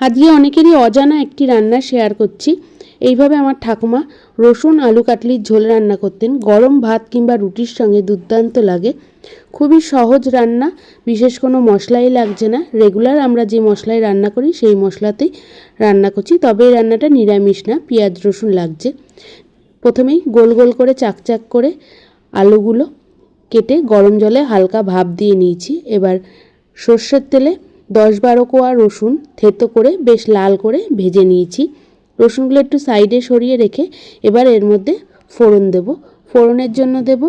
আজকে অনেকেরই অজানা একটি রান্না শেয়ার করছি। এইভাবে আমার ঠাকুমা রসুন, আলু কাটলির ঝোল রান্না করতেন। গরম ভাত কিংবা রুটির সঙ্গে দুর্দান্ত লাগে। খুবই সহজ রান্না, বিশেষ কোনো মশলাই লাগছে না। রেগুলার আমরা যে মশলায় রান্না করি, সেই মশলাতেই রান্না করছি। তবে এই রান্নাটা নিরামিষ না, পেঁয়াজ, রসুন লাগছে। প্রথমেই গোল গোল করে চাকচাক করে আলুগুলো কেটে গরম জলে হালকা ভাপ দিয়ে নিয়েছি। এবার সর্ষের তেলে দশ বারো কোয়া রসুন থেতো করে বেশ লাল করে ভেজে নিয়েছি। রসুনগুলো একটু সাইডে সরিয়ে রেখে এবার এর মধ্যে ফোড়ন দেব। ফোড়নের জন্য দেব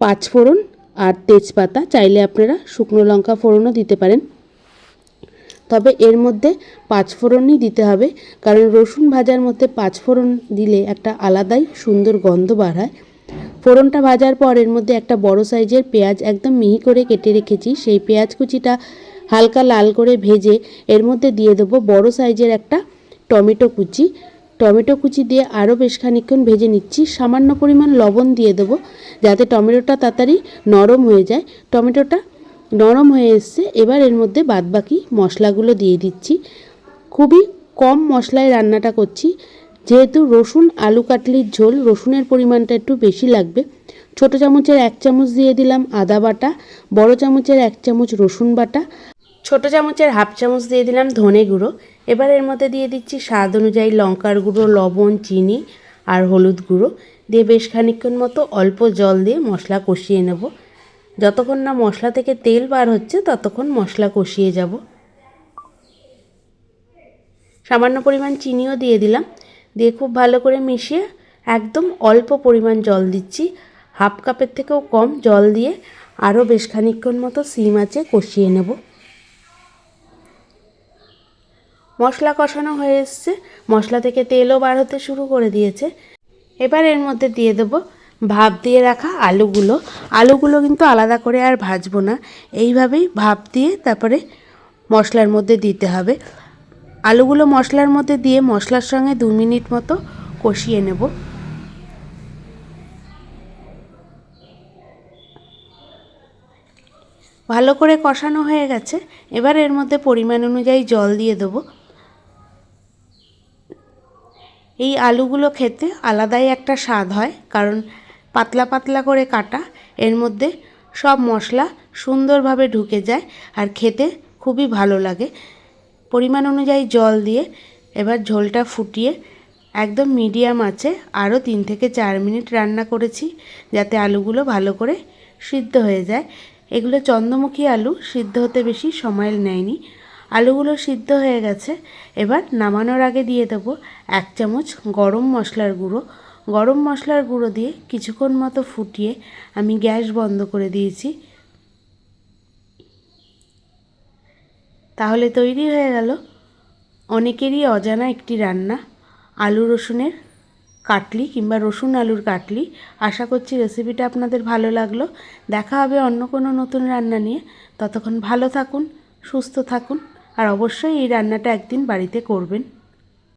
পাঁচ ফোড়ন আর তেজপাতা। চাইলে আপনারা শুকনো লঙ্কা ফোড়নও দিতে পারেন। তবে এর মধ্যে পাঁচ ফোড়নই দিতে হবে, কারণ রসুন ভাজার মধ্যে পাঁচ ফোড়ন দিলে একটা আলাদাই সুন্দর গন্ধ বার হয়। ফোড়নটা ভাজার পর এর মধ্যে একটা বড় সাইজের পেঁয়াজ একদম মিহি করে কেটে রেখেছি। সেই পেঁয়াজ কুচিটা হালকা লাল করে ভেজে এর মধ্যে দিয়ে দেবো বড় সাইজের একটা টমেটো কুচি। টমেটো কুচি দিয়ে আরও বেশ খানিকক্ষণ ভেজে নিচ্ছি। সামান্য পরিমাণ লবণ দিয়ে দেবো যাতে টমেটোটা তাড়াতাড়ি নরম হয়ে যায়। টমেটোটা নরম হয়ে এসছে, এবার এর মধ্যে বাদবাকি মশলাগুলো দিয়ে দিচ্ছি। খুবই কম মশলায় রান্নাটা করছি। যেহেতু রসুন, আলু কাটলির ঝোল, রসুনের পরিমাণটা একটু বেশি লাগবে। ছোটো চামচের এক চামচ দিয়ে দিলাম আদা বাটা, বড় চামচের এক চামচ রসুন বাটা ছোটো চামচের হাফ চামচ দিয়ে দিলাম ধনে গুঁড়ো। এবার এর মধ্যে দিয়ে দিচ্ছি স্বাদ অনুযায়ী লঙ্কার গুঁড়ো, লবণ, চিনি আর হলুদ গুঁড়ো। দিয়ে বেশ খানিকক্ষণ মতো অল্প জল দিয়ে মশলা কষিয়ে নেব। যতক্ষণ না মশলা থেকে তেল বার হচ্ছে, ততক্ষণ মশলা কষিয়ে যাব। সামান্য পরিমাণ চিনিও দিয়ে দিলাম। দিয়ে খুব ভালো করে মিশিয়ে একদম অল্প পরিমাণ জল দিচ্ছি। হাফ কাপের থেকেও কম জল দিয়ে আরও বেশ খানিকক্ষণ মতো সিম আছে কষিয়ে নেব। মশলা কষানো হয়ে এসছে। মশলা থেকে তেলও বার হতে শুরু করে দিয়েছে। এবার এর মধ্যে দিয়ে দেবো ভাপ দিয়ে রাখা আলুগুলো। আলুগুলো কিন্তু আলাদা করে আর ভাজবো না। এইভাবেই ভাপ দিয়ে তারপরে মশলার মধ্যে দিতে হবে। আলুগুলো মশলার মধ্যে দিয়ে মশলার সঙ্গে দু মিনিট মতো কষিয়ে নেব। ভালো করে কষানো হয়ে গেছে। এবার এর মধ্যে পরিমাণ অনুযায়ী জল দিয়ে দেবো। এই আলুগুলো খেতে আলাদাই একটা স্বাদ হয়, কারণ পাতলা পাতলা করে কাটা, এর মধ্যে সব মশলা সুন্দরভাবে ঢুকে যায় আর খেতে খুবই ভালো লাগে। পরিমাণ অনুযায়ী জল দিয়ে এবার ঝোলটা ফুটিয়ে একদম মিডিয়াম আছে, আরও তিন থেকে চার মিনিট রান্না করেছি যাতে আলুগুলো ভালো করে সিদ্ধ হয়ে যায়। এগুলো চন্দ্রমুখী আলু, সিদ্ধ হতে বেশি সময় নেয়নি। আলুগুলো সিদ্ধ হয়ে গেছে। এবার নামানোর আগে দিয়ে দেবো এক চামচ গরম মশলার গুঁড়ো। গরম মশলার গুঁড়ো দিয়ে কিছুক্ষণ মতো ফুটিয়ে আমি গ্যাস বন্ধ করে দিয়েছি। তাহলে তৈরি হয়ে গেল অনেকেরই অজানা একটি রান্না। আলু রসুনের কাটলি কিংবা রসুন আলুর কাটলি। আশা করছি রেসিপিটা আপনাদের ভালো লাগল। দেখা হবে অন্য কোনো নতুন রান্না নিয়ে। ততক্ষণ ভালো থাকুন, সুস্থ থাকুন। আর অবশ্যই এই রান্নাটা একদিন বাড়িতে করবেন।